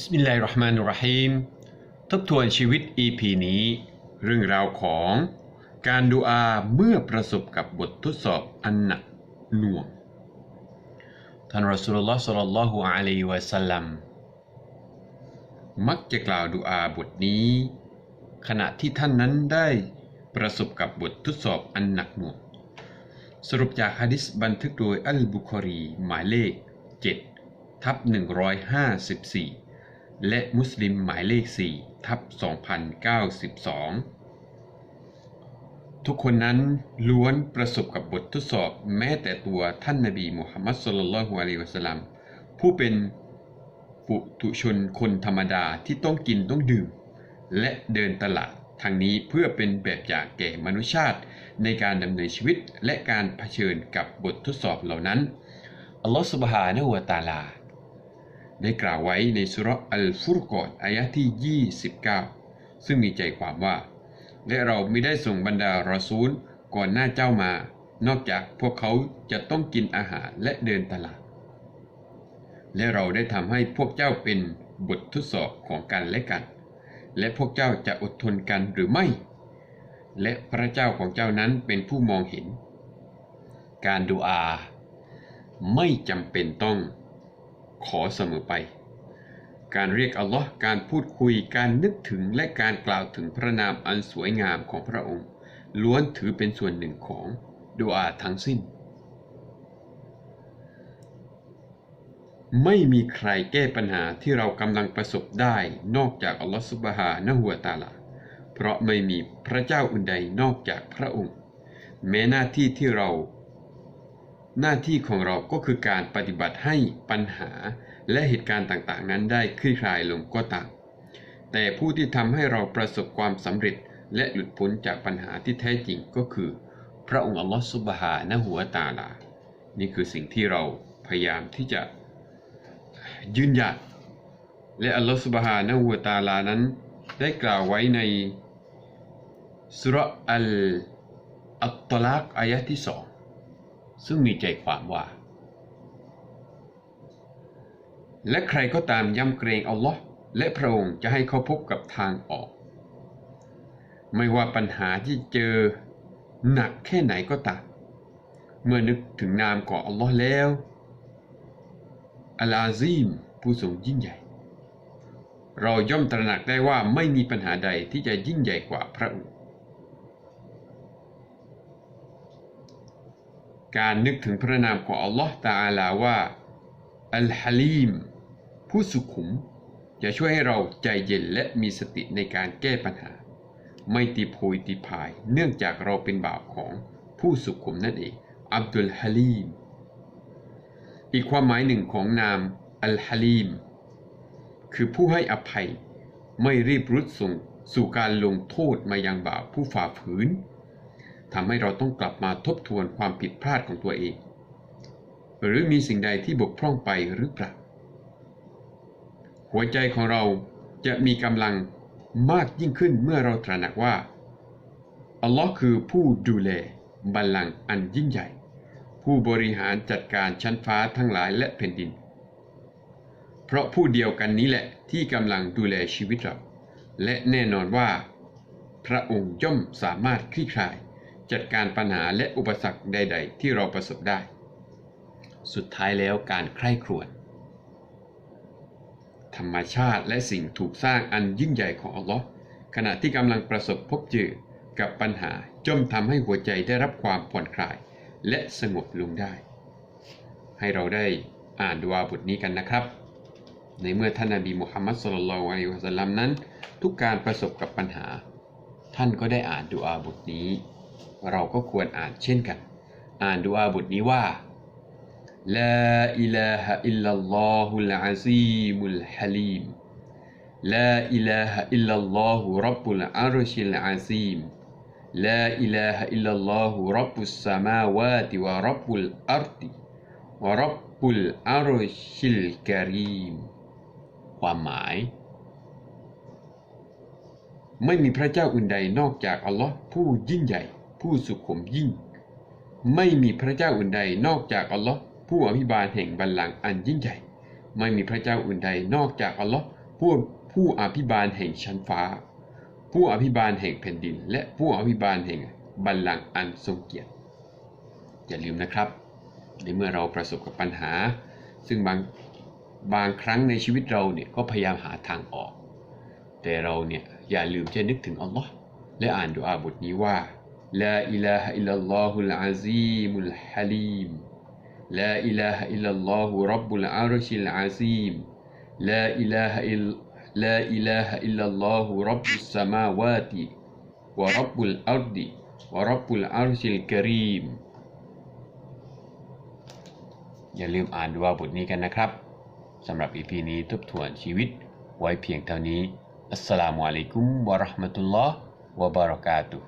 บิสมิลลาฮิรราะห์มานิรราะฮีมทบทวนชีวิต EP นี้ เรื่องราวของการดูอาเมื่อประสบกับบททดสอบอันหนักหน่วง ท่านรอสุลลอฮ์ศ็อลลัลลอฮุอะลัยฮิวะสัลลัมมักจะกล่าวดูอาบทนี้ ขณะที่ท่านนั้นได้ประสบกับบททดสอบอันหนักหน่วง สรุปจากฮะดิษบันทึกโดยอัลบุคอรี หมายเลข 7 ทับ 154 และมุสลิมหมายเลข 4 ทับ 2092 ทุกคนนั้นล้วนประสบกับบททดสอบแม้แต่ตัวท่านนบีมุฮัมมัดสุลลัลฮุอะลัยฮิวะสลัมผู้เป็นปุถุชนคนธรรมดาที่ต้องกินต้องดื่ม และเดินตลาดทางนี้เพื่อเป็นแบบอย่างแก่มนุษยชาติในการดำเนินชีวิตและการเผชิญกับบททดสอบเหล่านั้น อัลลอฮฺสุบฮานะฮูวะตาลา ได้กล่าวไว้ในสุรอัลฟุรกอนอายะที่ 29 ซึ่งมีใจความว่า และเราไม่ได้ส่งบรรดารอซูลก่อนหน้าเจ้ามา นอกจากพวกเขาจะต้องกินอาหารและเดินตลาด และเราได้ทำให้พวกเจ้าเป็นบททดสอบของกันและกัน และพวกเจ้าจะอดทนกันหรือไม่ และพระเจ้าของเจ้านั้นเป็นผู้มองเห็น การดูอา ไม่จำเป็นต้อง ขอเสมอไป การเรียกอัลลอฮ์การพูดคุยการนึกถึงและการกล่าวถึงพระนามอันสวยงามของพระองค์ ล้วนถือเป็นส่วนหนึ่งของดูอาทั้งสิ้น ไม่มีใครแก้ปัญหาที่เรากำลังประสบได้นอกจากอัลลอฮฺซุบฮานะฮูวตาลาเพราะไม่มีพระเจ้าอื่นใดนอกจากพระองค์ แม้หน้าที่ที่เรา หน้าที่ของเราก็คือการปฏิบัติให้ปัญหาและเหตุการณ์ต่างๆ นั้นได้คลี่คลายลงก็ตาม แต่ผู้ที่ทำให้เราประสบความสำเร็จและหลุดพ้นจากปัญหาที่แท้จริงก็คือ พระองค์อัลลอฮฺซุบฮานะฮูวตาลา นี่คือสิ่งที่เราพยายามที่จะยืนหยัดและอัลลอฮฺซุบฮานะฮูวตาลานั้น ได้กล่าวไว้ในสุรอัลอัตตลากอายะที่สอง ซึ่งมีใจความว่า และใครก็ตามยำเกรงอัลลอฮ์และพระองค์จะให้เขาพบกับทางออก ไม่ว่าปัญหาที่เจอหนักแค่ไหนก็ตาม เมื่อนึกถึงนามของอัลลอฮ์แล้วอัลอาซีมผู้ทรงยิ่งใหญ่ เราย่อมตระหนักได้ว่าไม่มีปัญหาใดที่จะยิ่งใหญ่กว่าพระองค์ การนึกถึงพระนามของอัลลอฮ์ตาอาลาว่าอัลฮะลีมผู้สุขุม จะช่วยให้เราใจเย็นและมีสติในการแก้ปัญหา ไม่ตีโพยตีพาย เนื่องจากเราเป็นบ่าวของผู้สุขุมนั่นเอง อับดุลฮะลีม อีกความหมายหนึ่งของนามอัลฮะลีม คือผู้ให้อภัย ไม่รีบรุดส่งสู่การลงโทษมายังบ่าวผู้ฝ่าฝืน ทำให้เราต้องกลับมาทบทวนความผิดพลาดของตัวเอง หรือมีสิ่งใดที่บกพร่องไปหรือเปล่า หัวใจของเราจะมีกำลังมากยิ่งขึ้นเมื่อเราตระหนักว่า อัลลอฮ์คือผู้ดูแลบัลลังก์อันยิ่งใหญ่ ผู้บริหารจัดการชั้นฟ้าทั้งหลายและแผ่นดิน เพราะผู้เดียวกันนี้แหละที่กำลังดูแลชีวิตเรา และแน่นอนว่า พระองค์ย่อมสามารถคลี่คลาย จัดการปัญหาและอุปสรรคใด ๆ ที่เราประสบได้ สุดท้ายแล้วการใคร่ครวญธรรมชาติและสิ่งถูกสร้างอันยิ่งใหญ่ของอัลลอฮ์ขณะที่กำลังประสบพบเจอกับปัญหาย่อมทำให้หัวใจได้รับความผ่อนคลาย และสงบลงได้ ให้เราได้อ่านดูอาบทนี้กันนะครับ ในเมื่อท่านนบีมุฮัมมัดสุลลัลอะลัยฮิวะสัลลัมนั้น ทุกการประสบกับปัญหา ท่านก็ได้อ่านดูอาบทนี้ เราก็ควรอ่านเช่นกัน อ่านดูอาบทนี้ว่าลาอิลาฮะอิลลัลลอฮุลอาซีมุลฮะลีมลาอิลาฮะอิลลัลลอฮุรับบุลอารชิลอาซีมลาอิลาฮะอิลลัลลอฮุรับบุสสมาวาติวะรับบุลอาร์ติวะรับบุลอารชิลกรีมความหมาย ไม่มีพระเจ้าอื่นใดนอกจากอัลลอฮ์ผู้ยิ่งใหญ่ ผู้สุขุมยิ่ง ไม่มีพระเจ้าอื่นใดนอกจากอัลลอฮ์ผู้อภิบาลแห่งบัลลังก์อันยิ่งใหญ่ ไม่มีพระเจ้าอื่นใดนอกจากอัลลอฮ์ผู้ผู้อภิบาลแห่งชั้นฟ้า ผู้อภิบาลแห่งแผ่นดิน และผู้อภิบาลแห่งบัลลังก์อันทรงเกียรติ อย่าลืมนะครับ ในเมื่อเราประสบกับปัญหา ซึ่งบางบางครั้งในชีวิตเราเนี่ยก็พยายามหาทางออก แต่เราเนี่ยอย่าลืมจะนึกถึงอัลลอฮ์และอ่านดุอาบทนี้ว่า ลาอิลาฮะอิลลัลลอฮุลอาซีมุลฮะลีมลาอิลาฮะอิลลัลลอฮุรับบุลอาร์ชิลอาซีมลาอิลาฮะอิลลาอิลาฮะอิลลัลลอฮุรับบุสสมาวาติวะรับบุลอัรดิวะรับบุลอาร์ชิลกะรีมอย่าลืมอ่านดูอาบทนี้กันนะครับสำหรับ EP นี้ทบทวนชีวิตไว้เพียงเท่านี้อัสสลามุอะลัยกุมวะเราะห์มะตุลลอฮ์วะบะเราะกาตุฮ์